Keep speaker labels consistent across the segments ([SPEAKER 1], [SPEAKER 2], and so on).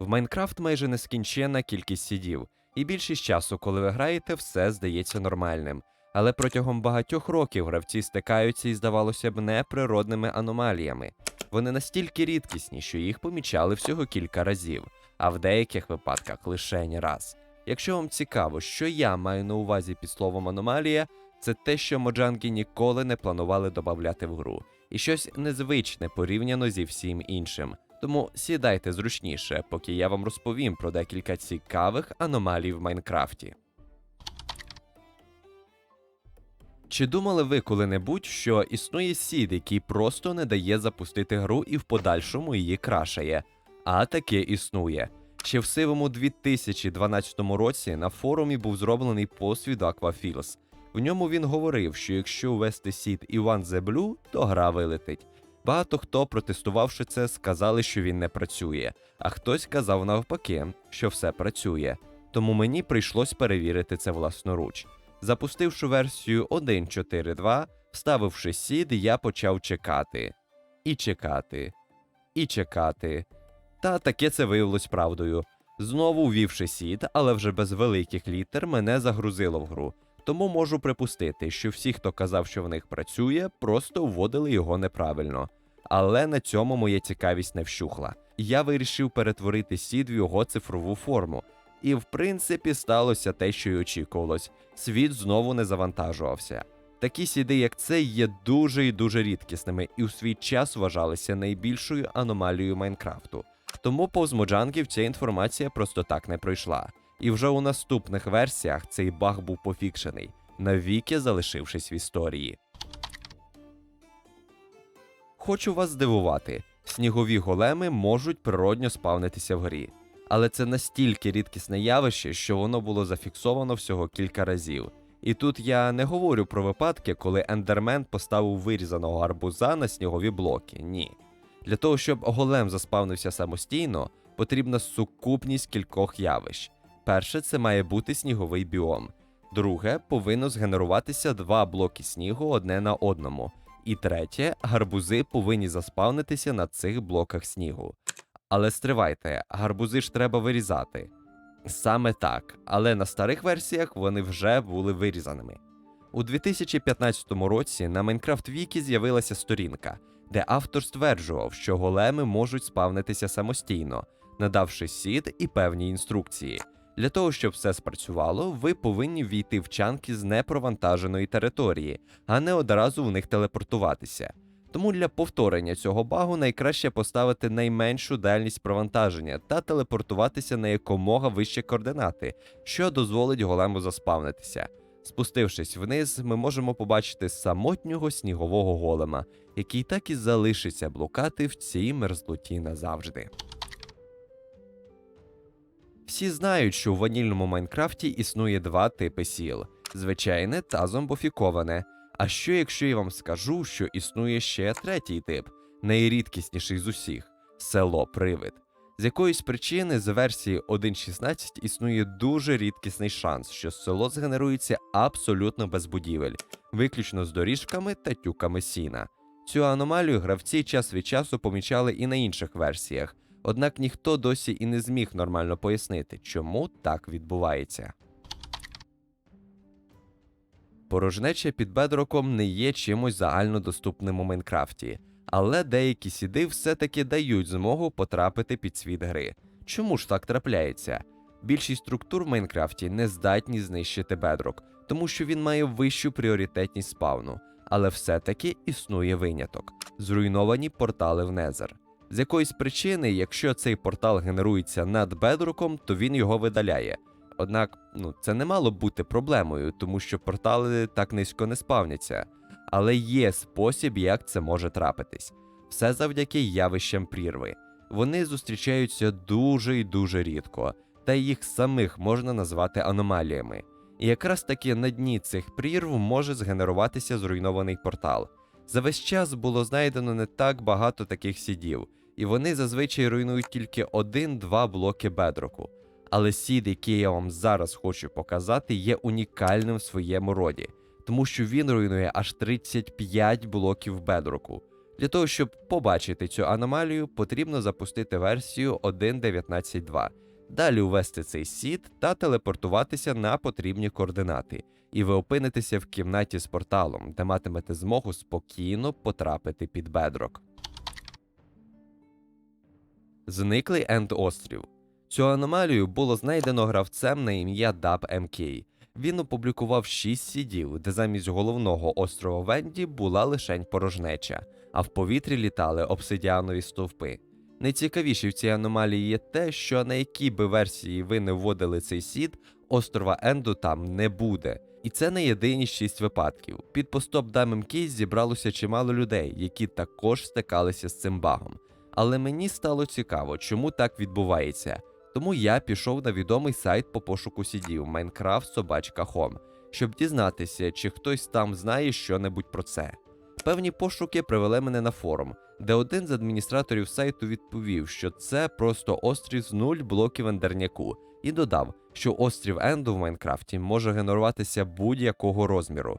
[SPEAKER 1] В Майнкрафт майже нескінченна кількість сідів, і більшість часу, коли ви граєте, все здається нормальним. Але протягом багатьох років гравці стикаються із, здавалося б, неприродними аномаліями. Вони настільки рідкісні, що їх помічали всього кілька разів, а в деяких випадках лише не раз. Якщо вам цікаво, що я маю на увазі під словом аномалія, це те, що моджанги ніколи не планували додавати в гру, і щось незвичне порівняно зі всім іншим. Тому сідайте зручніше, поки я вам розповім про декілька цікавих аномалій в Майнкрафті. Чи думали ви коли-небудь, що існує сід, який просто не дає запустити гру і в подальшому її крашає? А таке існує. Ще в сивому 2012 році на форумі був зроблений пост від Aquafields. В ньому він говорив, що якщо ввести сід the Blue, то гра вилетить. Багато хто, протестувавши це, сказали, що він не працює, а хтось казав навпаки, що все працює. Тому мені прийшлось перевірити це власноруч. Запустивши версію 1.4.2, вставивши сід, я почав чекати. І чекати. І чекати. Та таке це виявилось правдою. Знову ввівши сід, але вже без великих літер, мене загрузило в гру. Тому можу припустити, що всі, хто казав, що в них працює, просто вводили його неправильно. Але на цьому моя цікавість не вщухла. Я вирішив перетворити сід в його цифрову форму. І в принципі сталося те, що й очікувалось. Світ знову не завантажувався. Такі сіди, як це, є дуже і дуже рідкісними, і у свій час вважалися найбільшою аномалією Майнкрафту. Тому повз моджангів ця інформація просто так не пройшла. І вже у наступних версіях цей баг був пофікшений, навіки залишившись в історії. Хочу вас здивувати: снігові големи можуть природньо спавнитися в грі. Але це настільки рідкісне явище, що воно було зафіксовано всього кілька разів. І тут я не говорю про випадки, коли ендермен поставив вирізаного арбуза на снігові блоки. Ні. Для того, щоб голем заспавнився самостійно, потрібна сукупність кількох явищ. Перше, це має бути сніговий біом. Друге, повинно згенеруватися два блоки снігу одне на одному. І третє, гарбузи повинні заспавнитися на цих блоках снігу. Але стривайте, гарбузи ж треба вирізати. Саме так, але на старих версіях вони вже були вирізаними. У 2015 році на Minecraft Wiki з'явилася сторінка, де автор стверджував, що големи можуть спавнитися самостійно, надавши сід і певні інструкції. Для того, щоб все спрацювало, ви повинні війти в чанки з непровантаженої території, а не одразу в них телепортуватися. Тому для повторення цього багу найкраще поставити найменшу дальність провантаження та телепортуватися на якомога вищі координати, що дозволить голему заспавнитися. Спустившись вниз, ми можемо побачити самотнього снігового голема, який так і залишиться блукати в цій мерзлоті назавжди. Всі знають, що у ванільному Майнкрафті існує два типи сіл: звичайне та зомбофіковане. А що якщо я вам скажу, що існує ще третій тип, найрідкісніший з усіх село Привид. З якоїсь причини з версії 1.16 існує дуже рідкісний шанс, що село згенерується абсолютно без будівель, виключно з доріжками та тюками сіна. Цю аномалію гравці час від часу помічали і на інших версіях, однак ніхто досі і не зміг нормально пояснити, чому так відбувається. Порожнеча під бедроком не є чимось загальнодоступним у Майнкрафті, але деякі сіди все-таки дають змогу потрапити під світ гри. Чому ж так трапляється? Більшість структур в Майнкрафті не здатні знищити бедрок, тому що він має вищу пріоритетність спавну, але все-таки існує виняток зруйновані портали в Незер. З якоїсь причини, якщо цей портал генерується над бедроком, то він його видаляє. Однак, ну, це не мало б бути проблемою, тому що портали так низько не спавняться. Але є спосіб, як це може трапитись. Все завдяки явищам прірви. Вони зустрічаються дуже і дуже рідко, та їх самих можна назвати аномаліями. І якраз таки на дні цих прірв може згенеруватися зруйнований портал. За весь час було знайдено не так багато таких сідів, і вони зазвичай руйнують тільки один-два блоки бедроку. Але сід, який я вам зараз хочу показати, є унікальним в своєму роді, тому що він руйнує аж 35 блоків бедроку. Для того, щоб побачити цю аномалію, потрібно запустити версію 1.19.2, далі ввести цей сід та телепортуватися на потрібні координати, і ви опинитеся в кімнаті з порталом, де матимете змогу спокійно потрапити під бедрок. Зниклий Енд Острів. Цю аномалію було знайдено гравцем на ім'я Даб МК. Він опублікував 6 сідів, де замість головного острова Венді була лишень порожнеча, а в повітрі літали обсидіанові стовпи. Найцікавіше в цій аномалії є те, що на якій би версії ви не вводили цей сід, острова Енду там не буде. І це не єдині шість випадків. Під постом Дам МК зібралося чимало людей, які також стикалися з цим багом. Але мені стало цікаво, чому так відбувається. Тому я пішов на відомий сайт по пошуку сідів Minecraft щоб дізнатися, чи хтось там знає щонебудь про це. Певні пошуки привели мене на форум, де один з адміністраторів сайту відповів, що це просто острів з нуль блоків ендерняку, і додав, що острів Енду в Майнкрафті може генеруватися будь-якого розміру.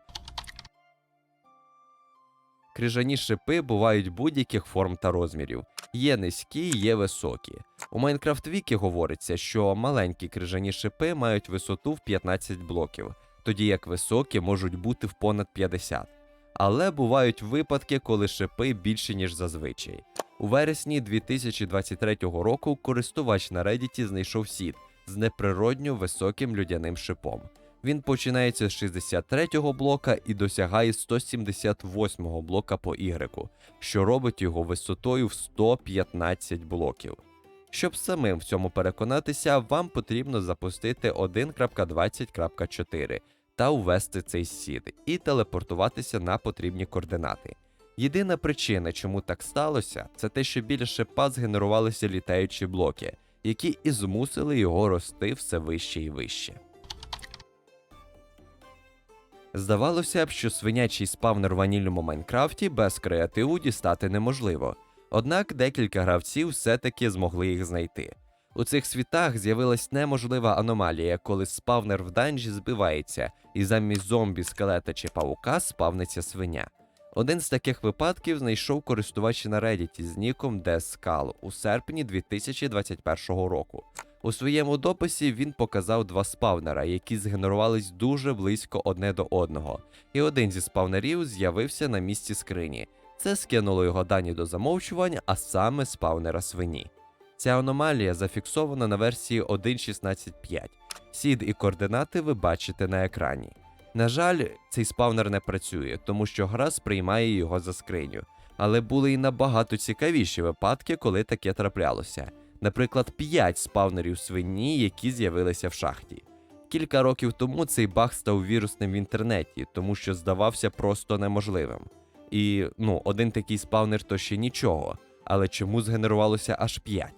[SPEAKER 1] Крижані шипи бувають будь-яких форм та розмірів. Є низькі, є високі. У Майнкрафт Вікі говориться, що маленькі крижані шипи мають висоту в 15 блоків, тоді як високі можуть бути в понад 50. Але бувають випадки, коли шипи більші, ніж зазвичай. У вересні 2023 року користувач на Reddit знайшов сід з неприродньо високим людяним шипом. Він починається з 63-го блока і досягає 178-го блока по Y, що робить його висотою в 115 блоків. Щоб самим в цьому переконатися, вам потрібно запустити 1.20.4 та ввести цей сід і телепортуватися на потрібні координати. Єдина причина, чому так сталося, це те, що біля шипа згенерувалися літаючі блоки, які і змусили його рости все вище і вище. Здавалося б, що свинячий спавнер в ванільному Майнкрафті без креативу дістати неможливо. Однак декілька гравців все-таки змогли їх знайти. У цих світах з'явилась неможлива аномалія, коли спавнер в данжі збивається, і замість зомбі, скелета чи павука спавниться свиня. Один з таких випадків знайшов користувач на Reddit з ніком DeSkull у серпні 2021 року. У своєму дописі він показав два спавнера, які згенерувались дуже близько одне до одного, і один зі спавнерів з'явився на місці скрині. Це скинуло його дані до замовчування, а саме спавнера свині. Ця аномалія зафіксована на версії 1.16.5. Сід і координати ви бачите на екрані. На жаль, цей спавнер не працює, тому що гра сприймає його за скриню. Але були й набагато цікавіші випадки, коли таке траплялося. Наприклад, 5 спавнерів свині, які з'явилися в шахті. Кілька років тому цей баг став вірусним в інтернеті, тому що здавався просто неможливим. І ну, один такий спавнер то ще нічого, але чому згенерувалося аж 5?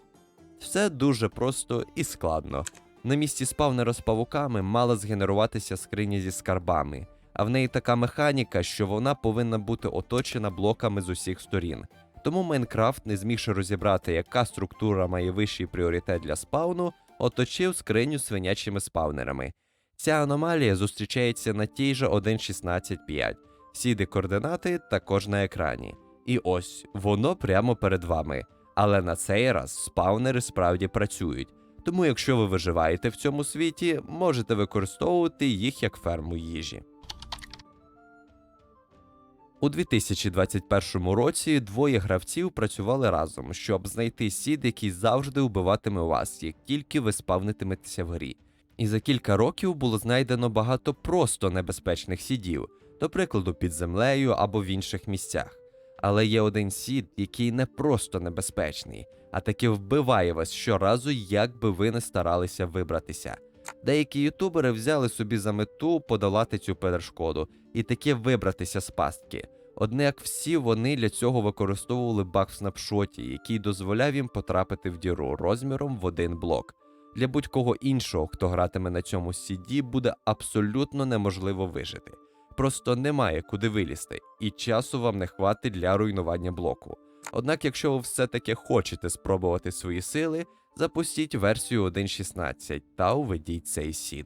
[SPEAKER 1] Все дуже просто і складно. На місці спавнера з павуками мала згенеруватися скриня зі скарбами, а в неї така механіка, що вона повинна бути оточена блоками з усіх сторін. Тому Майнкрафт, не змігши розібрати, яка структура має вищий пріоритет для спавну, оточив скриню свинячими спавнерами. Ця аномалія зустрічається на тій же 1.16.5. Всі координати також на екрані. І ось воно прямо перед вами. Але на цей раз спаунери справді працюють. Тому, якщо ви виживаєте в цьому світі, можете використовувати їх як ферму їжі. У 2021 році двоє гравців працювали разом, щоб знайти сід, який завжди вбиватиме вас, як тільки ви спавнитиметеся в грі. І за кілька років було знайдено багато просто небезпечних сідів, до прикладу, під землею або в інших місцях. Але є один сід, який не просто небезпечний, а таки вбиває вас щоразу, як би ви не старалися вибратися. Деякі ютубери взяли собі за мету подолати цю перешкоду і таки вибратися з пастки. Однак всі вони для цього використовували баг в снапшоті, який дозволяв їм потрапити в діру розміром в один блок. Для будь-кого іншого, хто гратиме на цьому CD, буде абсолютно неможливо вижити. Просто немає куди вилізти, і часу вам не хватить для руйнування блоку. Однак, якщо ви все-таки хочете спробувати свої сили, запустіть версію 1.16 та уведіть цей сід.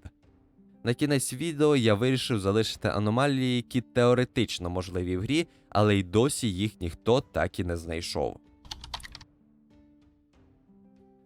[SPEAKER 1] На кінець відео я вирішив залишити аномалії, які теоретично можливі в грі, але й досі їх ніхто так і не знайшов.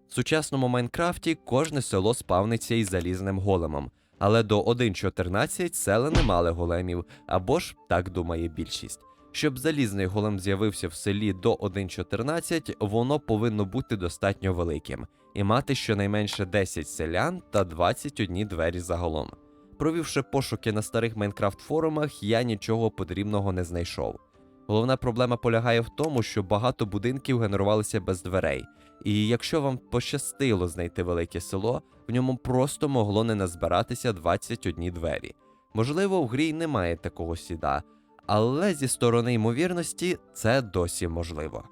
[SPEAKER 1] В сучасному Майнкрафті кожне село спавниться із залізним големом, але до 1.14 села не мали големів, або ж так думає більшість. Щоб залізний голем з'явився в селі до 1.14, воно повинно бути достатньо великим і мати щонайменше 10 селян та 21 двері загалом. Провівши пошуки на старих Майнкрафт форумах, я нічого потрібного не знайшов. Головна проблема полягає в тому, що багато будинків генерувалися без дверей, і якщо вам пощастило знайти велике село, в ньому просто могло не назбиратися 21 двері. Можливо, в грі й немає такого сіда, але зі сторони ймовірності це досі можливо.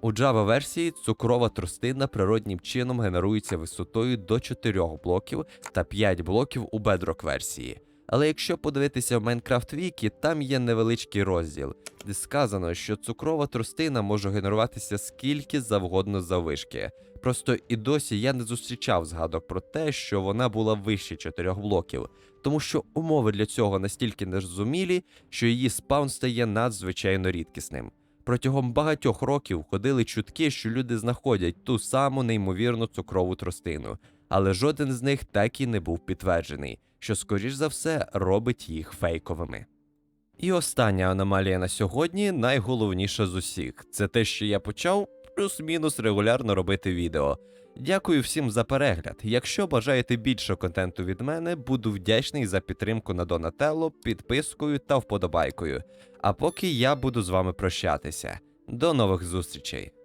[SPEAKER 1] У Java версії цукрова тростина природнім чином генерується висотою до 4 блоків та 5 блоків у Bedrock версії. Але якщо подивитися в Minecraft Wiki, там є невеличкий розділ, де сказано, що цукрова тростина може генеруватися скільки завгодно заввишки. Просто і досі я не зустрічав згадок про те, що вона була вище 4 блоків, тому що умови для цього настільки незрозумілі, що її спаун стає надзвичайно рідкісним. Протягом багатьох років ходили чутки, що люди знаходять ту саму неймовірну цукрову тростину, але жоден з них так і не був підтверджений, що, скоріш за все, робить їх фейковими. І остання аномалія на сьогодні найголовніша з усіх це те, що я почав плюс-мінус регулярно робити відео. Дякую всім за перегляд. Якщо бажаєте більше контенту від мене, буду вдячний за підтримку на Донателло, підпискою та вподобайкою. А поки я буду з вами прощатися. До нових зустрічей!